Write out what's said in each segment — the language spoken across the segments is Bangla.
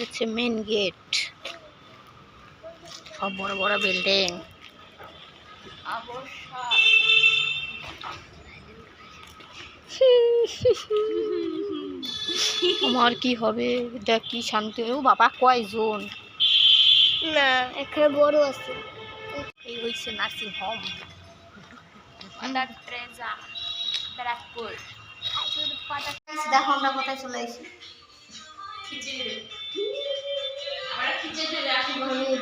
হচ্ছে মেন গেট সব বড় বড় বিল্ডিং আমার কি হবে? দেখ কি শান্তি। ও বাবা কয়জন? না এখানে বড় আছে। এই হচ্ছে নার্সিং হোম দেখো আমরা কোথায় চলে আসি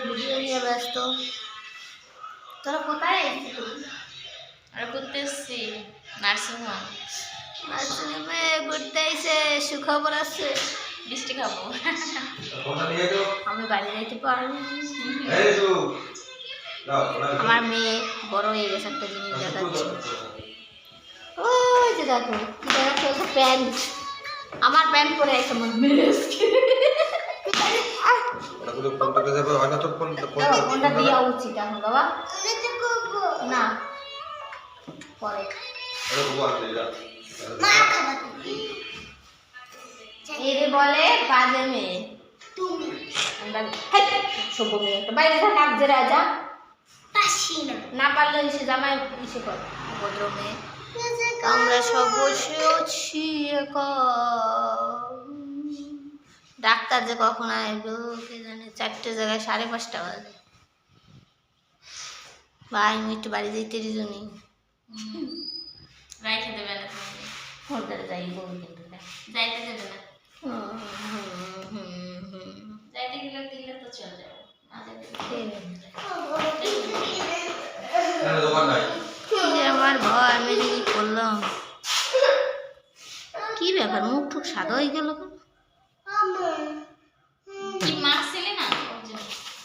ভিডিও নিয়ে ব্যস্ত। তোরা কোথায় এসেছিস? আর ঘুরতে এসছি নার্সিং হোম নার্সিংহোমে ঘুরতে এসে সুখবর আছে? বৃষ্টি খাব। আমি বাড়ি যাইতে পারব। এই তো দাও ওরা আমার মেয়ে বড় হয়ে গেছে একটা জিনিস দেখাচ্ছে। ওই যে দেখো কি দেখাচ্ছে প্যান্ট। আমার প্যান্ট পরে আছে আমার মেয়ে গুলো ফোনটা দিতে পারো হয় না তো ফোন ফোন কোনটা দেওয়া উচিত এখন বাবা। না পরে। ওটা বাবু আসলে যা। এরে বলে বাজে মেয়ে। আমরা হাই, সভ্য মেয়ে একটা। বাইরে থাক কাজ রাজা পাসি না। না পারলে এসে জামাই এসে কর। ভদ্র মেয়ে। আমরা সব বসে আছি একা। ডাক্তার যে কখন আসবে কে জানে চারটে জায়গায় সাড়ে পাঁচটা বাজে। ভাই আমি একটু বাড়ি যেতে জন্যই রাই খেতে বেলা তুমি হোটেলে যাই বল কিন্তু। যাইতে দেবে না। হুম, হুম, হুম, হুম। যাইতে গেলে দিলে তো চলে যাব। না যাইতে গেলে এখানে দোকান নাই। কি আমার ভয় আমি যে করলাম? কি ব্যাপার মুখ টুক সাদা হয়ে গেল কেন?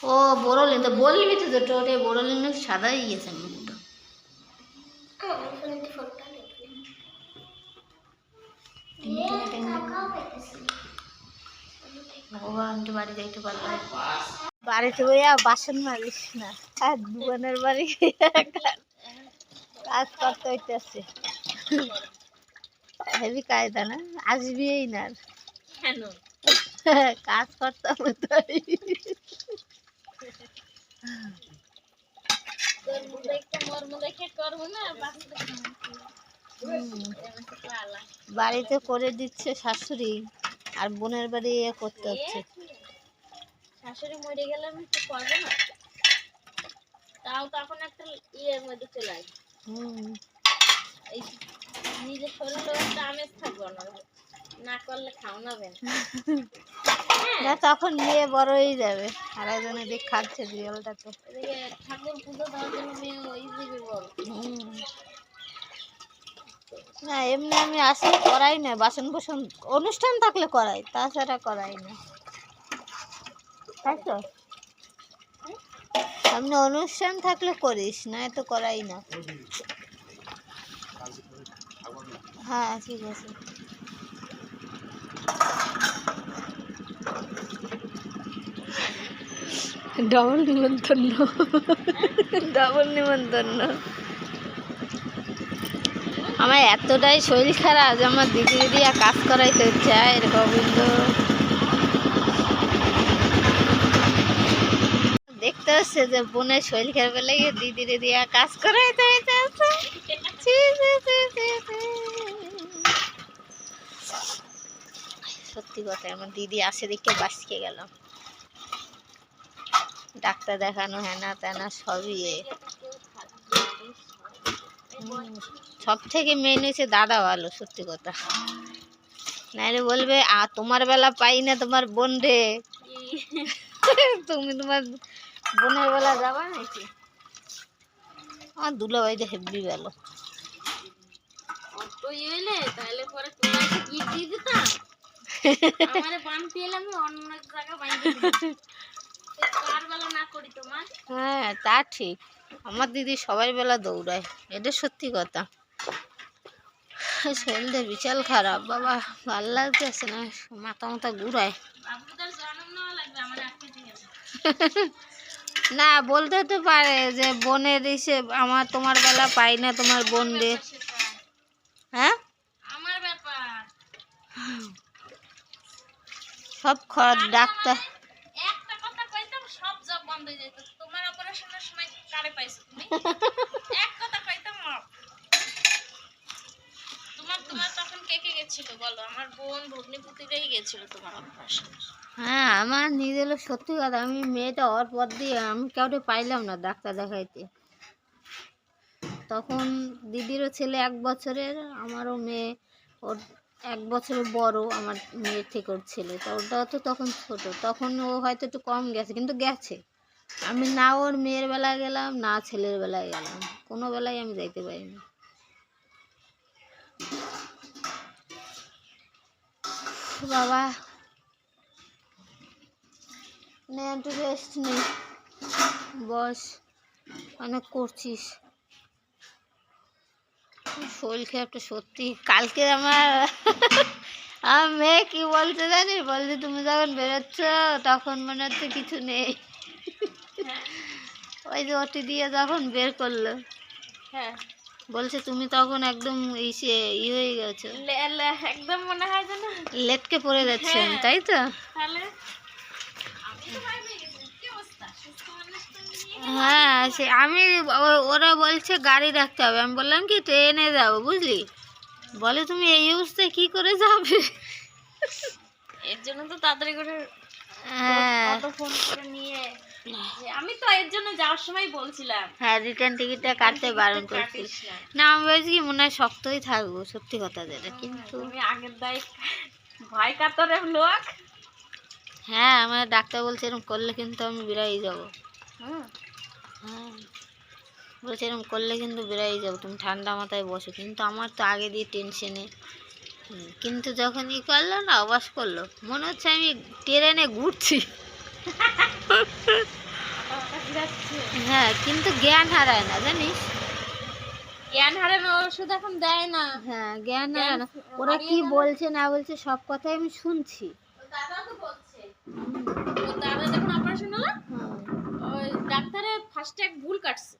ও বড়লিন তো বলবি তো দুটো ওটা বড়লিন সাদা হয়ে গেছে মুখটা ভগবান তো বাড়ি যাইতে বাড়িতে বইয়া বাসন মারিস না। আর দুবানের বাড়ি কাজ করতে হইতেছে। হেভি কায়দা না? আসবি এই না। কেন? কাজ করতাম বাড়িতে করে দিচ্ছে শাশুড়ি আর বোনের বাড়ি ইয়ে করতে হচ্ছে। শাশুড়ি মরে গেলে আমি একটু করব না। তাও তখন একটা ইয়ের মধ্যে চলে আসবে। হুম। এই নিজের শরীরেও একটা আমেজ থাকবে না না করলে না তখন মেয়ে বড় হয়ে যাবে। আর একজনে খাচ্ছে এদিকে ঠাকুর পুজো দেওয়ার জন্য মেয়ে ওই দিকে বল না এমনি আমি আসি করাই না বাসন বাসন অনুষ্ঠান থাকলে করাই তাছাড়া করাই না। তাই তো এমনি অনুষ্ঠান থাকলে করিস না তো করাই না। হ্যাঁ ঠিক আছে। ডবল নিমন্ত্রণ। ডবল নিমন্ত্রণ। আমার এতটাই শরীর খারাপ যে আমার দিদি দিদি আর কাজ করাইতে চায় রে গোবিন্দ। দেখতে হচ্ছে যে বোনের শরীর খারাপ লেগে দিদি দিদি আর কাজ করাইতে হইতে আছে সত্যি কথা, আমার দিদি আসে দেখে বাঁচকে গেলাম ডাক্তার দেখানো হ্যানা ত্যানা সবই। সব থেকে মেন হচ্ছে দাদা ভালো, সত্যি কথা। নাইলে বলবে, আ, তোমার বেলা পাই না তোমার বোন রে। তুমি তোমার বোনের বেলা যাবা নাকি? আমার দুলা ভাইটা হেব্বি ভালো। অত এলে তাহলে পরে তোমার গিফট দিয়ে দিতাম আমারে আমি অন্য জায়গা বাইরে হ্যাঁ তা ঠিক। আমার দিদি সবাই বেলা দৌড়ায় এটা সত্যি কথা। শরীরটা বিশাল খারাপ বাবা ভালো লাগতেছে না মাথা মাথা ঘুরায়। না বলতে তো পারে যে বোনের এসে আমার তোমার বেলা পাই না তোমার বোনদের। হ্যাঁ আমার ব্যাপার সব খরচ ডাক্তার। একটা কথা কইতাম সব জব বন্ধ হয়ে যেত তোমার অপারেশনের সময় কারে পাইছো তুমি? এক কথা কইতাম তোমার তোমার তখন কে কে গেছিল বলো? আমার বোন ভগ্নিপতিরাই গেছিল তোমার অপারেশন হ্যাঁ আমার নিজের সত্যি কথা আমি মেয়েটা হওয়ার পর দিয়ে আমি কাউকে পাইলাম না ডাক্তার দেখাইতে। তখন দিদিরও ছেলে এক বছরের আমারও মেয়ে ওর এক বছর বড় আমার মেয়ের থেকে ওর ছেলে। তো ওটাও তো তখন ছোট। তখন ও হয়তো একটু কম গেছে, কিন্তু গেছে। আমি না ওর মেয়ের বেলায় গেলাম, না ছেলের বেলায় গেলাম। কোনো বেলায় আমি যাইতে পারিনি। বাবা। একটু নেই বস, অনেক করছিস। শরীর একটা সত্যি কালকে আমার আমার মেয়ে কি বলছে জানিস? বলছে তুমি যখন বেরোচ্ছ তখন মনে হচ্ছে কিছু নেই। ওই যে ওটি দিয়ে যখন বের করল। হ্যাঁ। বলছে তুমি তখন একদম ইসে ই হয়ে গেছো। একদম মনে হয় যেন লেটকে পড়ে যাচ্ছেন হ্যাঁ। তাই তো? তাহলে? হ্যাঁ সে আমি ওরা বলছে গাড়ি রাখতে হবে। আমি বললাম কি ট্রেনে যাব বুঝলি? বলে তুমি এই অবস্থায় কি করে যাবে? এর জন্য তো তাড়াতাড়ি করে হ্যাঁ। ফোন করে নিয়ে আমি তো এর জন্য যাওয়ার সময় বলছিলাম। হ্যাঁ রিটার্ন টিকিটটা কাটতে বারণ না। আমি বলছি কি মনে হয় শক্তই থাকব সত্যি কথা যেটা কিন্তু তুমি আগের দায় ভয় কাতরের লোক। হ্যাঁ আমার ডাক্তার বলছে এরকম করলে কিন্তু আমি বেরাই যাব। হুম হ্যাঁ বলছে এরকম করলে কিন্তু বেরাই যাব। তুমি ঠান্ডা মাথায় বসো। কিন্তু আমার তো আগে দিয়ে টেনশনে কিন্তু যখন ই করল না অবাস করল। মনে হচ্ছে আমি ট্রেনে ঘুরছি। হ্যাঁ কিন্তু জ্ঞান হারায় না জানিস? জ্ঞান হারানোর ওষুধ এখন দেয় না। হ্যাঁ জ্ঞান হারানো ওরা কি বলছে না বলছে সব কথাই আমি শুনছি। দাদা যখন অপারেশন হলো হ্যাঁ, ওই ডাক্তারে ফার্স্টে এক ভুল কাটছে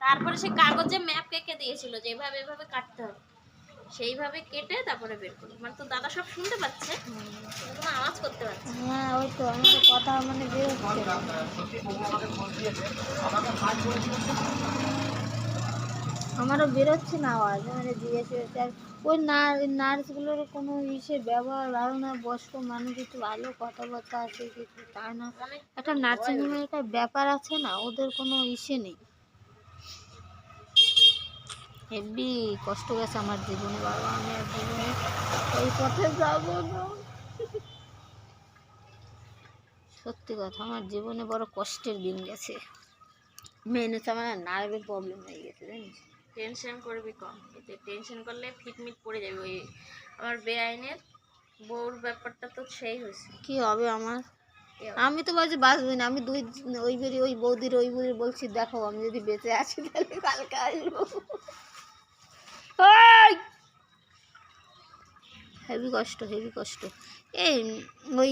তারপরে সে কাগজে ম্যাপ কেটে দিয়েছিল যে এভাবে এভাবে কাটতে হবে সেইভাবে কেটে তারপরে বের করল মানে তো দাদা সব শুনতে পাচ্ছে কোনো আওয়াজ করতে পারছে না। হ্যাঁ ওই তো আমার কথা মানে বেরোচ্ছে না। আমারও বেরোচ্ছে না আওয়াজ মানে জিজ্ঞেস আর ওই নার্সগুলোর কোনো ইসে ব্যবহার ভালো না বয়স্ক মানুষ একটু ভালো কথাবার্তা আছে কিছু তাই না। একটা নার্সিং হোমের একটা ব্যাপার আছে না, ওদের কোনো ইসে নেই। হেভি কষ্ট গেছে আমার জীবনে, বাবা, আমি আর জীবনে ওই পথে যাব না। সত্যি কথা, আমার জীবনে বড় কষ্টের দিন গেছে। মেন হচ্ছে আমার নার্ভের প্রবলেম হয়ে গেছে, জানিস? টেনশন করবি কম। এতে টেনশন করলে ফিটমিট পড়ে যাবে ওই আমার বেআইনের বউর ব্যাপারটা তো সেই হয়েছে। কি হবে আমার? আমি তো বলছি বাঁচবই না আমি দুই ওই বেরি ওই বৌদির ওই বৌদির বলছি দেখো আমি যদি বেঁচে আছি তাহলে কালকে আসব। হেভি কষ্ট হেভি কষ্ট। এই ওই